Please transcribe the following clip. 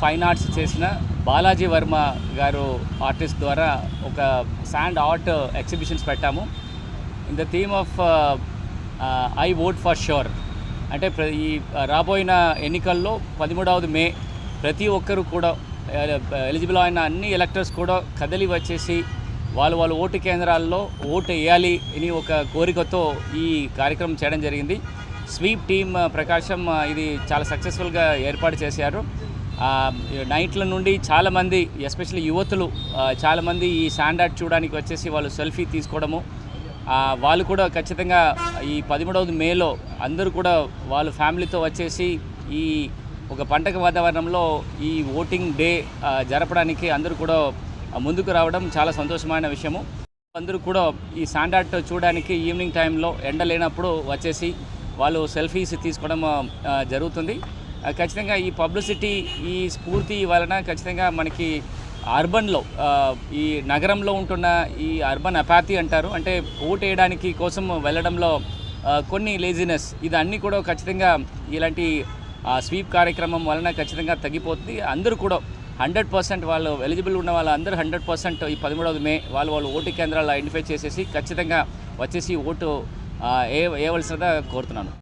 Fine arts చేసిన బాలాజీ వర్మ గారు artist ద్వారా ఒక శాండ్ ఆర్ట్ ఎగ్జిబిషన్స్ పెట్టాము. In the theme of I vote for sure అంటే ఈ uh, రాబోయిన ఎన్నికల్లో పదమూడవది మే ప్రతి ఒక్కరు కూడా uh, ఎలిజిబుల్ అయిన అన్ని ఎలక్టర్స్ కూడా కదలి వచ్చేసి వాళ్ళు వాళ్ళ ఓటు కేంద్రాల్లో ఓటు వేయాలి అని ఒక కోరికతో ఈ కార్యక్రమం చేయడం జరిగింది. స్వీప్ టీమ్ uh, ప్రకాశం ఇది చాలా సక్సెస్ఫుల్గా ఏర్పాటు చేశారు. నైట్ల నుండి చాలామంది ఎస్పెషల్లీ యువతులు చాలామంది ఈ శాండార్డ్ చూడడానికి వచ్చేసి వాళ్ళు సెల్ఫీ తీసుకోవడము. వాళ్ళు కూడా ఖచ్చితంగా ఈ పదమూడవది మేలో అందరూ కూడా వాళ్ళ ఫ్యామిలీతో వచ్చేసి ఈ ఒక పండగ వాతావరణంలో ఈ ఓటింగ్ డే జరపడానికి అందరూ కూడా ముందుకు రావడం చాలా సంతోషమైన విషయము. అందరూ కూడా ఈ శాండార్ట్ చూడడానికి ఈవినింగ్ టైంలో ఎండ లేనప్పుడు వచ్చేసి వాళ్ళు సెల్ఫీస్ తీసుకోవడం జరుగుతుంది. ఖచ్చితంగా ఈ పబ్లిసిటీ ఈ స్ఫూర్తి వలన ఖచ్చితంగా మనకి అర్బన్లో ఈ నగరంలో ఉంటున్న ఈ అర్బన్ అపాతి అంటారు. అంటే ఓటు వేయడానికి కోసం వెళ్ళడంలో కొన్ని లేజినెస్ ఇది అన్నీ కూడా ఖచ్చితంగా ఇలాంటి స్వీప్ కార్యక్రమం వలన ఖచ్చితంగా తగ్గిపోతుంది. అందరూ కూడా హండ్రెడ్ పర్సెంట్ వాళ్ళు ఎలిజిబుల్ ఉన్న వాళ్ళందరూ హండ్రెడ్ పర్సెంట్ ఈ పదమూడవది మే వాళ్ళు వాళ్ళు ఓటు కేంద్రాలు ఐడెంటిఫై చేసేసి ఖచ్చితంగా వచ్చేసి ఓటు ఏ వేయవలసినదా కోరుతున్నాను.